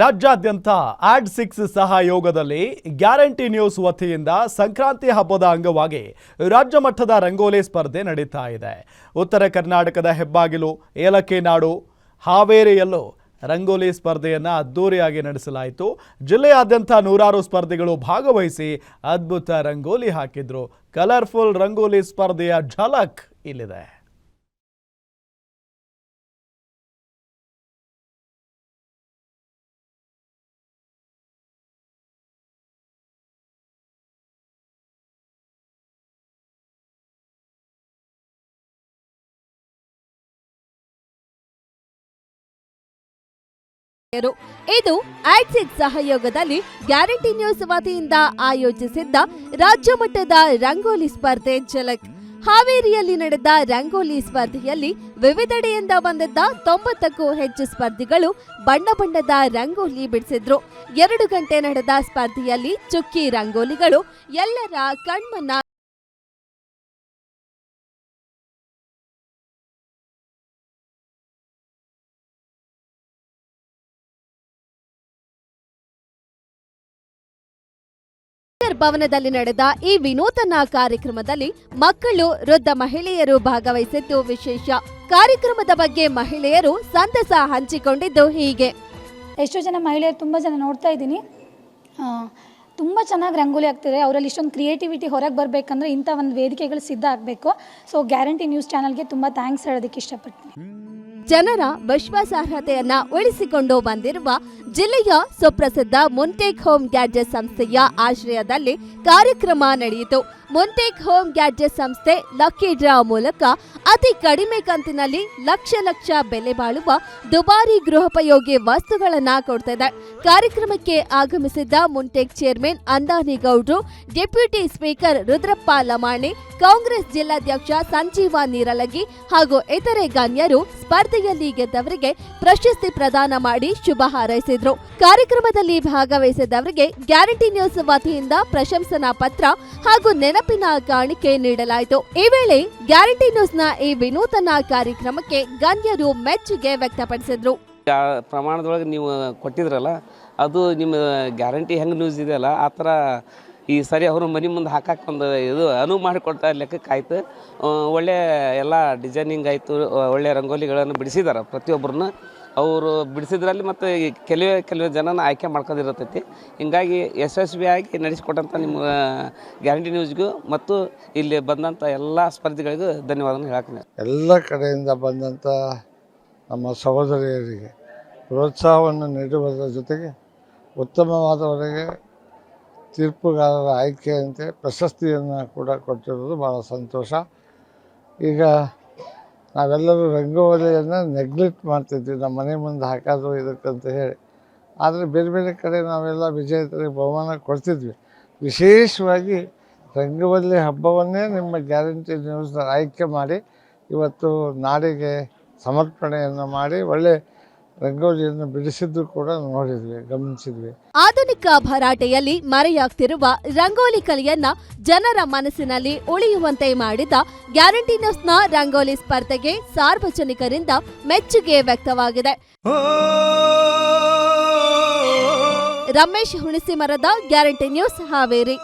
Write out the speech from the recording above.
ರಾಜ್ಯಾದ್ಯಂತ add six ಸಹಯೋಗದಲ್ಲಿ guarantee news ವತಿಯಿಂದ ಸಂಕ್ರಾಂತಿ ಹಬ್ಬದ ಅಂಗವಾಗಿ ರಾಜ್ಯ ಮಟ್ಟದ ರಂಗೋಲಿ ಸ್ಪರ್ಧೆ ನಡೀತಾ ಇದೆ. ಉತ್ತರ ಕರ್ನಾಟಕದ ಹೆಬ್ಬಾಗಿಲು, ಏಲಕ್ಕಿ ನಾಡು, ಹಾವೇರಿಯಲ್ಲೂ ರಂಗೋಲಿ ಸ್ಪರ್ಧೆಯನ್ನು ಅದ್ದೂರಿಯಾಗಿ ನಡೆಸಲಾಯಿತು. ಜಿಲ್ಲೆಯಾದ್ಯಂತ ನೂರಾರು ಸ್ಪರ್ಧಿಗಳು ಭಾಗವಹಿಸಿ ಅದ್ಭುತ ರಂಗೋಲಿ ಹಾಕಿದ್ರು. ಕಲರ್ಫುಲ್ ರಂಗೋಲಿ ಸ್ಪರ್ಧೆಯ ಝಲಕ್ ಇಲ್ಲಿದೆ. ಇದು ಆಕ್ಸಿಸ್ ಸಹಯೋಗದಲ್ಲಿ ಗ್ಯಾರಂಟಿ ನ್ಯೂಸ್ ವತಿಯಿಂದ ಆಯೋಜಿಸಿದ್ದ ರಾಜ್ಯ ಮಟ್ಟದ ರಂಗೋಲಿ ಸ್ಪರ್ಧೆ ಝಲಕ್. ಹಾವೇರಿಯಲ್ಲಿ ನಡೆದ ರಂಗೋಲಿ ಸ್ಪರ್ಧೆಯಲ್ಲಿ ವಿವಿಧೆಡೆಯಿಂದ ಬಂದಿದ್ದ ತೊಂಬತ್ತಕ್ಕೂ ಹೆಚ್ಚು ಸ್ಪರ್ಧಿಗಳು ಬಣ್ಣ ಬಣ್ಣದ ರಂಗೋಲಿ ಬಿಡಿಸಿದ್ರು. ಎರಡು ಗಂಟೆ ನಡೆದ ಸ್ಪರ್ಧೆಯಲ್ಲಿ ಚುಕ್ಕಿ ರಂಗೋಲಿಗಳು ಎಲ್ಲರ ಕಣ್ಮನ್ನ ಭವನದಲ್ಲಿ ನಡೆದ ಈ ವಿನೂತನ ಕಾರ್ಯಕ್ರಮದಲ್ಲಿ ಮಕ್ಕಳು ವೃದ್ಧ ಮಹಿಳೆಯರು ಭಾಗವಹಿಸಿದ್ದು ವಿಶೇಷ. ಕಾರ್ಯಕ್ರಮದ ಬಗ್ಗೆ ಮಹಿಳೆಯರು ಸಂತಸ ಹಂಚಿಕೊಂಡಿದ್ದು ಹೀಗೆ. ಎಷ್ಟೋ ಜನ ಮಹಿಳೆಯರು ತುಂಬ ಜನ ನೋಡ್ತಾ ಇದ್ದೀನಿ. ತುಂಬ ಚೆನ್ನಾಗಿ ರಂಗೋಲಿ ಆಗ್ತಿದೆ ಅವರಲ್ಲಿ ಇಷ್ಟೊಂದು ಕ್ರಿಯೇಟಿವಿಟಿ ಹೊರಗೆ ಬರಬೇಕಂದ್ರೆ ಇಂಥ ಒಂದು ವೇದಿಕೆಗಳು ಸಿದ್ಧ ಆಗಬೇಕು. ಸೊ ಗ್ಯಾರಂಟಿ ನ್ಯೂಸ್ ಚಾನಲ್ಗೆ ತುಂಬ ಥ್ಯಾಂಕ್ಸ್ ಹೇಳೋದಕ್ಕೆ ಇಷ್ಟಪಡ್ತೀನಿ. ಜನರ ವಿಶ್ವಾಸಾರ್ಹತೆಯನ್ನ ಉಳಿಸಿಕೊಂಡು ಬಂದಿರುವ ಜಿಲ್ಲೆಯ ಸುಪ್ರಸಿದ್ಧ ಮುಂಟೇಕ್ ಹೋಮ್ ಗ್ಯಾಡ್ಜೆಟ್ ಸಂಸ್ಥೆಯ ಆಶ್ರಯದಲ್ಲಿ ಕಾರ್ಯಕ್ರಮ ನಡೆಯಿತು. ಮುಂಟೇಕ್ ಹೋಮ್ ಗ್ಯಾಡ್ಜೆಟ್ ಸಂಸ್ಥೆ ಲಕ್ಕಿ ಡ್ರಾ ಮೂಲಕ ಅತಿ ಕಡಿಮೆ ಕಂತಿನಲ್ಲಿ ಲಕ್ಷ ಲಕ್ಷ ಬೆಲೆ ಬಾಳುವ ದುಬಾರಿ ಗೃಹೋಪಯೋಗಿ ವಸ್ತುಗಳನ್ನ ಕೊಡ್ತಿದೆ. ಕಾರ್ಯಕ್ರಮಕ್ಕೆ ಆಗಮಿಸಿದ್ದ ಮುಂಟೇಕ್ ಚೇರ್ಮನ್ ಅಂದಾನಿ ಗೌಡ್ರು deputy speaker Rudrappa Lamani Congress ಜಿಲ್ಲಾಧ್ಯಕ್ಷ ಸಂಜೀವ ನೀರಲಗಿ ಹಾಗೂ ಇತರೆ ಗಣ್ಯರು ಸ್ಪರ್ಧೆಯಲ್ಲಿ ಗೆದ್ದವರಿಗೆ ಪ್ರಶಸ್ತಿ ಪ್ರದಾನ ಮಾಡಿ ಶುಭ ಹಾರೈಸಿದ್ರು. ಕಾರ್ಯಕ್ರಮದಲ್ಲಿ ಭಾಗವಹಿಸಿದವರಿಗೆ ಗ್ಯಾರಂಟಿ ನ್ಯೂಸ್ ವತಿಯಿಂದ ಪ್ರಶಂಸನಾ ಪತ್ರ ಹಾಗೂ ನೆನಪಿನ ಕಾಣಿಕೆ ನೀಡಲಾಯಿತು. ಈ ವೇಳೆ ಗ್ಯಾರಂಟಿ ನ್ಯೂಸ್ನ ಈ ವಿನೂತನ ಕಾರ್ಯಕ್ರಮಕ್ಕೆ ಗಣ್ಯರು ಮೆಚ್ಚುಗೆ ವ್ಯಕ್ತಪಡಿಸಿದ್ರು. ಪ್ರಮಾಣದೊಳಗೆ ನೀವು ಕೊಟ್ಟಿದ್ರಲ್ಲ, ಅದು ನಿಮ್ಮ ಗ್ಯಾರಂಟಿ ಹೆಂಗೆ ನ್ಯೂಸ್ ಇದೆಯಲ್ಲ, ಆ ಥರ ಈ ಸರಿ ಅವರು ಮನೆ ಮುಂದೆ ಹಾಕಕ್ಕೆ ಒಂದು ಇದು ಅನುವು ಮಾಡಿಕೊಡ್ತಾ ಲೆಕ್ಕಕ್ಕೆ ಆಯ್ತು. ಆ, ಒಳ್ಳೆ ಎಲ್ಲ ಡಿಸೈನಿಂಗ್ ಆಯಿತು ಒಳ್ಳೆ ರಂಗೋಲಿಗಳನ್ನು ಬಿಡಿಸಿದ್ದಾರೆ ಪ್ರತಿಯೊಬ್ಬರನ್ನ. ಅವರು ಬಿಡಿಸಿದ್ರಲ್ಲಿ ಮತ್ತು ಕೆಲವೇ ಕೆಲವೇ ಜನನ ಆಯ್ಕೆ ಮಾಡ್ಕೊಂಡಿರತೈತಿ ಹಿಂಗಾಗಿ ಯಶಸ್ವಿಯಾಗಿ ನಡೆಸಿಕೊಟ್ಟಂಥ ನಿಮ್ಮ ಗ್ಯಾರಂಟಿ ನ್ಯೂಸ್ಗೂ ಮತ್ತು ಇಲ್ಲಿ ಬಂದಂಥ ಎಲ್ಲ ಸ್ಪರ್ಧಿಗಳಿಗೂ ಧನ್ಯವಾದನ ಹೇಳಕ್ಕೆ ಎಲ್ಲ ಕಡೆಯಿಂದ ಬಂದಂಥ ನಮ್ಮ ಸಹೋದರಿಯರಿಗೆ ಪ್ರೋತ್ಸಾಹವನ್ನು ನೀಡುವುದರ ಜೊತೆಗೆ ಉತ್ತಮವಾದವರಿಗೆ ತೀರ್ಪುಗಾರರ ಆಯ್ಕೆಯಂತೆ ಪ್ರಶಸ್ತಿಯನ್ನು ಕೂಡ ಕೊಟ್ಟಿರೋದು ಭಾಳ ಸಂತೋಷ. ಈಗ ನಾವೆಲ್ಲರೂ ರಂಗೋಲಿಯನ್ನು ನೆಗ್ಲೆಕ್ಟ್ ಮಾಡ್ತಿದ್ವಿ, ನಮ್ಮ ಮನೆ ಮುಂದೆ ಹಾಕೋದು ಇದಕ್ಕಂತ ಹೇಳಿ. ಆದರೆ ಬೇರೆ ಬೇರೆ ಕಡೆ ನಾವೆಲ್ಲ ವಿಜೇತರಿಗೆ ಬಹುಮಾನ ಕೊಡ್ತಿದ್ವಿ. ವಿಶೇಷವಾಗಿ ರಂಗವಲ್ಲಿ ಹಬ್ಬವನ್ನೇ ನಿಮ್ಮ ಗ್ಯಾರಂಟಿ ನ್ಯೂಸ್ನ ಆಯ್ಕೆ ಮಾಡಿ ಇವತ್ತು ನಾಡಿಗೆ ಸಮರ್ಪಣೆಯನ್ನು ಮಾಡಿ ಒಳ್ಳೆ ರಂಗೋಲಿಯನ್ನು ಬಿಡಿಸಿದ್ದು ಕೂಡ ನೋಡಿದ್ವಿ ಗಮನಿಸಿದ್ವಿ. ಆಧುನಿಕ ಭರಾಟೆಯಲ್ಲಿ ಮರೆಯಾಗ್ತಿರುವ ರಂಗೋಲಿ ಕಲೆಯನ್ನ ಜನರ ಮನಸ್ಸಿನಲ್ಲಿ ಉಳಿಯುವಂತೆ ಮಾಡಿದ ಗ್ಯಾರಂಟಿ ನ್ಯೂಸ್ನ ರಂಗೋಲಿ ಸ್ಪರ್ಧೆಗೆ ಸಾರ್ವಜನಿಕರಿಂದ ಮೆಚ್ಚುಗೆ ವ್ಯಕ್ತವಾಗಿದೆ. Ramesh Hunasimarad guarantee news Haveri.